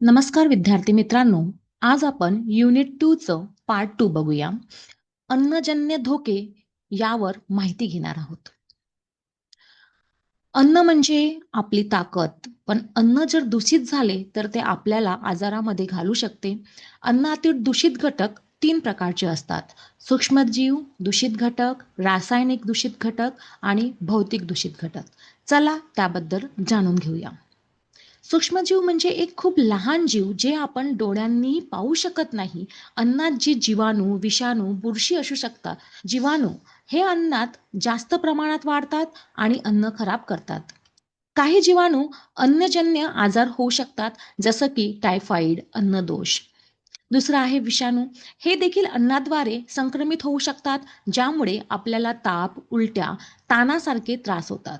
नमस्कार विद्यार्थी मित्रांनो आज आपण युनिट टू च पार्ट टू बघूया. अन्नजन्य धोके यावर माहिती घेणार आहोत. अन्न म्हणजे आपली ताकद पण अन्न जर दूषित झाले तर ते आपल्याला आजारामध्ये घालू शकते. अन्नातील दूषित घटक तीन प्रकारचे असतात. सूक्ष्मजीव दूषित घटक रासायनिक दूषित घटक आणि भौतिक दूषित घटक. चला त्याबद्दल जाणून घेऊया. सूक्ष्मजीव म्हणजे एक खूप लहान जीव जे आपण डोळ्यांनी पाहू शकत नाही. अन्नात जी जीवाणू विषाणू बुरशी असू शकतात. जीवाणू हे अन्नात जास्त प्रमाणात वाढतात आणि अन्न खराब करतात. काही जीवाणू अन्नजन्य आजार होऊ शकतात जसं की टायफॉईड अन्नदोष. दुसरं आहे विषाणू. हे देखील अन्नाद्वारे संक्रमित होऊ शकतात ज्यामुळे आपल्याला ताप उलट्या तानासारखे त्रास होतात.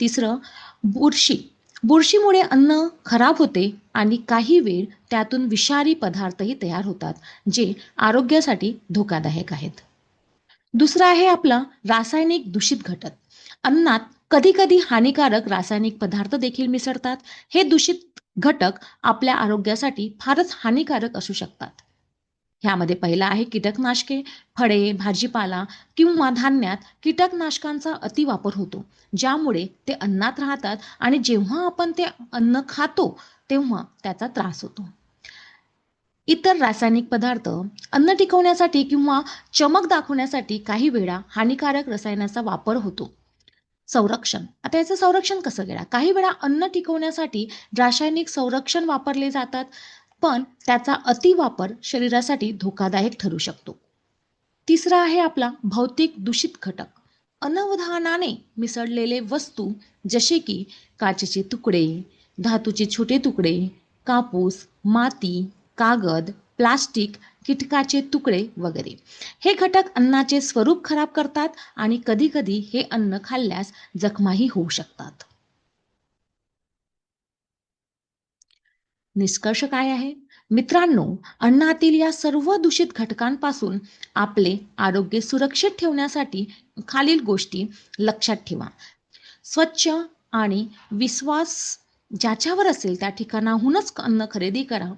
तिसरं बुरशी. बुरशीमुळे अन्न खराब होते आणि काही वेळ त्यातून विषारी पदार्थही तयार होतात जे आरोग्यासाठी धोकादायक आहेत. दुसरा आहे आपला रासायनिक दूषित घटक. अन्नात कधी कधी हानिकारक रासायनिक पदार्थ देखील मिसळतात. हे दूषित घटक आपल्या आरोग्यासाठी फारच हानिकारक असू शकतात. ह्यामध्ये पहिला आहे कीटकनाशके फळे भाजीपाला किंवा धान्यात कीटकनाशकांचा अतिवापर होतो ज्यामुळे ते अन्नात राहतात आणि जेव्हा आपण ते अन्न खातो तेव्हा त्याचा त्रास होतो. इतर रासायनिक पदार्थ अन्न टिकवण्यासाठी किंवा चमक दाखवण्यासाठी काही वेळा हानिकारक रसायनाचा वापर होतो. संरक्षण. आता याचं संरक्षण कसं केलं काही वेळा अन्न टिकवण्यासाठी रासायनिक संरक्षण वापरले जातात पण त्याचा अतिवापर शरीरासाठी धोकादायक ठरू शकतो. तिसरा आहे आपला भौतिक दूषित घटक. अनवधानाने मिसळलेले वस्तू जसे की काचेचे तुकडे धातूचे छोटे तुकडे कापूस माती कागद प्लास्टिक कीटकाचे तुकडे वगैरे. हे घटक अन्नाचे स्वरूप खराब करतात आणि कधीकधी हे अन्न खाल्ल्यास जखमाही होऊ शकतात. निष्कर्ष काय आहे? मित्रांनो अन्नातील या सर्व दूषित घटकांपासून आपले आरोग्य सुरक्षित ठेवण्यासाठी खालील गोष्टी लक्षात ठेवा. स्वच्छ आणि विश्वास ज्याच्यावर असेल त्या ठिकाणाहूनच अन्न खरेदी करा.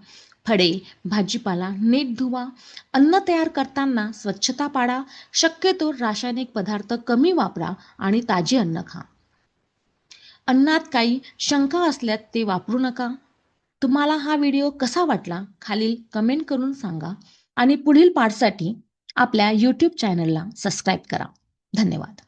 फळे भाजीपाला नीट धुवा अन्न तयार करताना स्वच्छता पाळा शक्यतो रासायनिक पदार्थ कमी वापरा आणि ताजे अन्न खा. अन्नात काही शंका असल्यास ते वापरू नका. तुम्हाला हा व्हिडिओ कसा वाटला खालील कमेंट करून सांगा आणि पुढील पाठसाठी आपल्या यूट्यूब चॅनलला सबस्क्राईब करा. धन्यवाद.